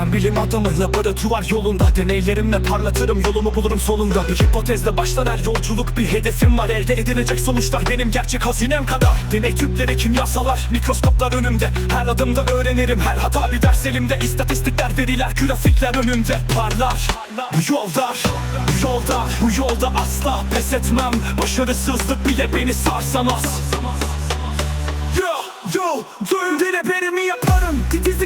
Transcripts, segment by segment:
Ben bilim adamı laboratuvar yolunda. Deneylerimle parlatırım yolumu bulurum sonunda Bir hipotezle başlar her yolculuk Bir hedefim var. Elde edilecek sonuçlar Benim gerçek hazinem kadar. Deney tüpleri kimyasalar Mikroskoplar önümde. Her adımda öğrenirim her hata bir ders elimde. İstatistikler veriler grafikler önümde. Parlar bu yolda Bu yolda bu yolda asla pes etmem. Başarısızlık bile beni sarsamaz. Yo yo Düğümde benimi yaparım. Titizlikle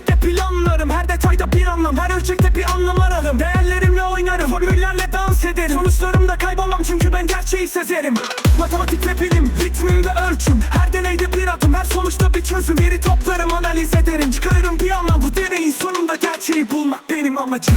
gerçeği sezerim. Matematik ve bilim Ritmimde ölçüm. Her deneyde bir adım Her sonuçta bir çözüm. Veri toplarım analiz ederim. Çıkarırım bir anlam. Bu deneyin sonunda gerçeği bulmak benim amacım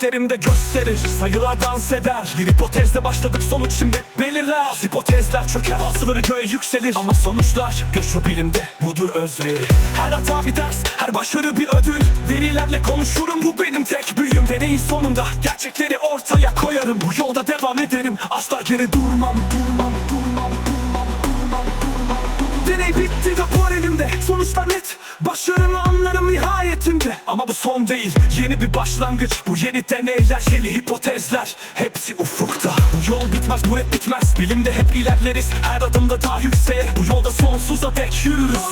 Grafiklerimde gösterir Sayılar dans eder. Bir hipotezle başladık sonuç şimdi belirler. Hipotezler çöker Bazıları göğe yükselir. Ama sonuçlar göçü bilimde Budur özveri. Her hata bir ders Her başarı bir ödül. Verilerle konuşurum Bu benim tek büyüm Deneyin sonunda Gerçekleri ortaya koyarım. Bu yolda devam ederim Asla geri durmam Durmam durmam durmam durmam durmam. Deney bitti rapor elimde Sonuçlar net. Başarımı anlarım nihayetinde Ama bu son değil. Yeni bir başlangıç. Bu yeni deneyler Yeni hipotezler. Hepsi ufukta. Bu yol bitmez bu hep bitmez. Bilimde hep ilerleriz. Her adımda daha yükseğe. Bu yolda sonsuza dek yürürüz.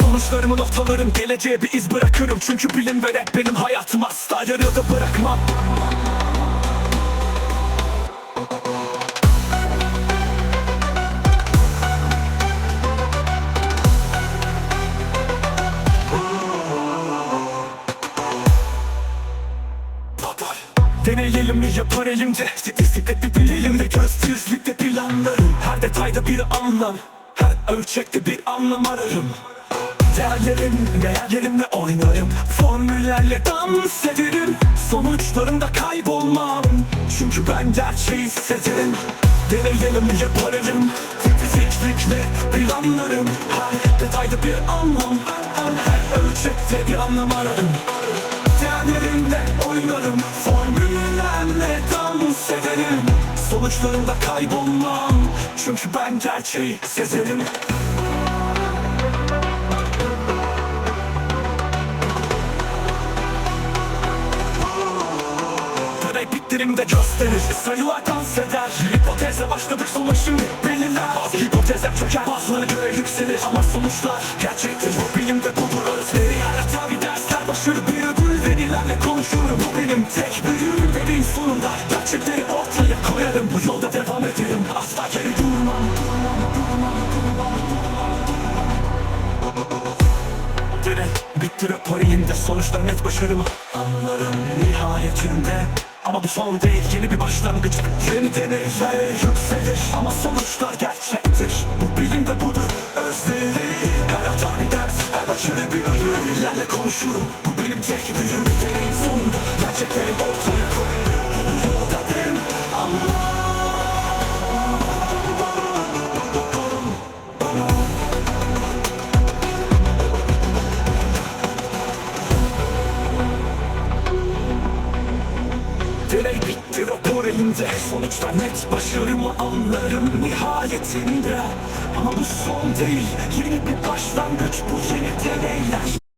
Sonuçlarımı noktalarım Geleceğe bir iz bırakırım. Çünkü bilim ve rap benim hayatım Asla yarıda bırakmam Deneyelim mi yapar elimde. Statistikte bir bilelimde Göz planlarım. Her detayda bir anlam. Her ölçekte bir anlam ararım. Değerlerim, değerlerimle oynarım. Formüllerle dans ederim. Sonuçlarımda kaybolmam. Çünkü ben gerçeği sezerim. Deneyelim yaparım Statistikle planlarım. Her detayda bir anlam. Her, her ölçekte bir anlam ararım Değerlerimle oynarım Formüllerle dans ederim Sonuçlarında kaybolmam Çünkü ben gerçeği sezerim. Bittirimde gösterir Sayılar dans eder. Hipotezle başladık sonuç şimdi belirler. Bazı hipotezler çöker Bazıları göğe yükselir. Ama sonuçlar gerçektir. Bu bilimde budur özveri Her hata bir dersler başarı sonunda gerçekleri ortaya koyarım. Bu yolda devam ederim. Asla geri durmam. Deney bitti rapor elinde Sonuçlar net başarımı anlarım nihayetinde. Ama bu son değil yeni bir başlangıç. Yeni deneyler yükselir Ama sonuçlar gerçektir. Bu bilim de budur özleri. Her hata bir ders her başarı bir ödül İlerle konuşurum bu benim tek büyüm Deneyin sonunda gerçekleri ortaya koyarım rapor elimde Sonuçlar net başarımı anlarım nihayetinde. Ama bu son değil Yeni bir başlangıç bu yeni deneyler